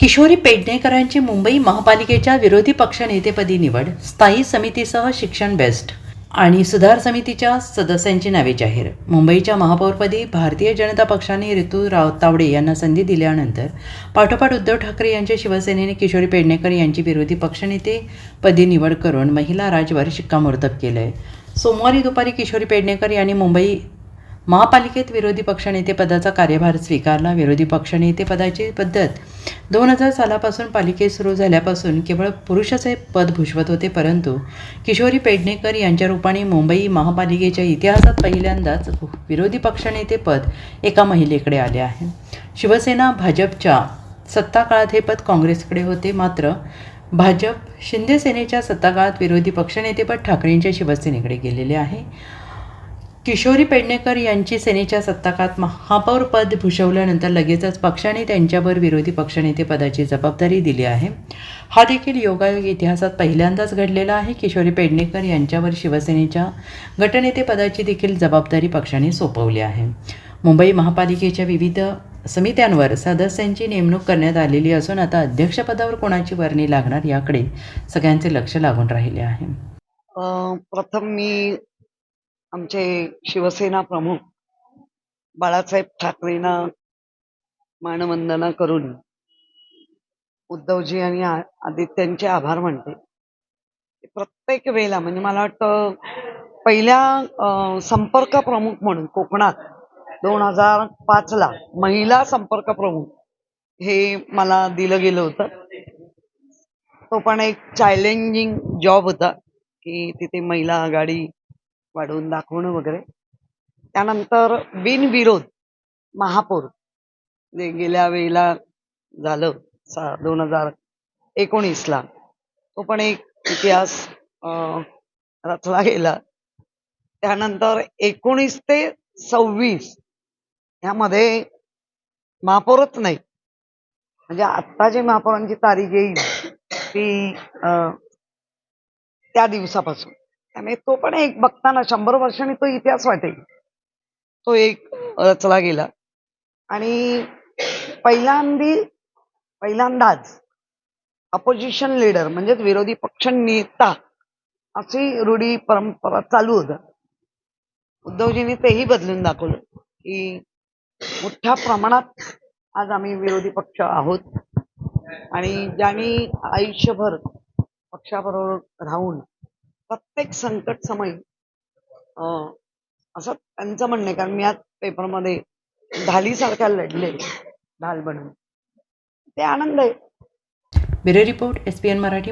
किशोरी पेडणेकरांची मुंबई महापालिकेच्या विरोधी पक्षनेतेपदी निवड स्थायी समितीसह शिक्षण बेस्ट आणि सुधार समितीच्या सदस्यांची नावे जाहीर. मुंबईच्या महापौरपदी भारतीय जनता पक्षाने ऋतू राव तावडे यांना संधी दिल्यानंतर पाठोपाठ उद्धव ठाकरे यांच्या शिवसेनेने किशोरी पेडणेकर यांची विरोधी पक्षनेतेपदी निवड करून महिला राजवर शिक्कामोर्तब केलं आहे सोमवारी दुपारी किशोरी पेडणेकर यांनी मुंबई महापालिकेत विरोधी पक्षनेतेपदाचा कार्यभार स्वीकारला. विरोधी पक्षनेतेपदाची पद्धत. दोन हजार सालापासून पालिकेत सुरू झाल्यापासून केवळ पुरुषच हे पद भूषवत होते परंतु किशोरी पेडणेकर यांच्या रूपाने मुंबई महापालिकेच्या इतिहासात पहिल्यांदाच विरोधी पक्षनेतेपद एका महिलेकडे आले आहे. शिवसेना भाजपच्या सत्ताकाळात हे पद काँग्रेसकडे होते मात्र भाजप शिंदेसेनेच्या सत्ताकाळात विरोधी पक्षनेतेपद ठाकरेंच्या शिवसेनेकडे गेलेले आहे. किशोरी पेडणेकर यांची सेनेच्या सत्ताकात महापौरपद भूषवल्यानंतर लगेचच पक्षाने त्यांच्यावर विरोधी पक्षनेते पदाची जबाबदारी दिली आहे. हा देखील योगायोग इतिहासात पहिल्यांदाच घडलेला आहे. किशोरी पेडणेकर यांच्यावर शिवसेनेच्या गटनेतेपदाची देखील जबाबदारी पक्षाने सोपवली आहे. मुंबई महापालिकेच्या विविध समित्यांवर सदस्यांची नेमणूक करण्यात आलेली असून आता अध्यक्षपदावर कोणाची वर्णी लागणार याकडे सगळ्यांचे लक्ष लागून राहिले आहे. प्रथम मी आमचे शिवसेना प्रमुख बाळासाहेब ठाकरेंना मानवंदना करून उद्धवजी आणि आदित्यांचे आभार मानते. प्रत्येक वेळेला म्हणजे मला वाटतं पहिल्या संपर्क प्रमुख म्हणून कोकणात दोन हजार पाच ला महिला संपर्क प्रमुख हे मला दिलं गेलं होतं. तो पण एक चॅलेंजिंग जॉब होता की तिथे महिला आघाडी वाढवून दाखवणं वगैरे. त्यानंतर बिनविरोध महापौर. जे गेल्या वेळेला झालं सा दोन हजार एकोणीसला तो पण एक इतिहास अं, रचला गेला. त्यानंतर एकोणीस ते सव्वीस ह्यामध्ये महापौरच नाही म्हणजे आत्ता जे महापौरांची तारीख येईल ती अं, त्या दिवसापासून. त्यामुळे तो पण एक बघताना शंभर वर्षांनी तो इतिहास वाटेल. तो एक रचला गेला. आणि पहिल्यांदी पहिल्यांदाच अपोजिशन लीडर म्हणजेच विरोधी पक्ष नेता अशी रूढी परंपरा चालू होत. उद्धवजींनी तेही बदलून दाखवलं की मोठ्या प्रमाणात आज आम्ही विरोधी पक्ष आहोत. आणि ज्यांनी आयुष्यभर पक्षाबरोबर राहून प्रत्येक संकट समय. असं त्यांचं म्हणणं आहे कारण मी आज पेपरमध्ये ढालीसारख्या लढले ढाल बनून ते आनंद आहे. Bureau report S P N Marathi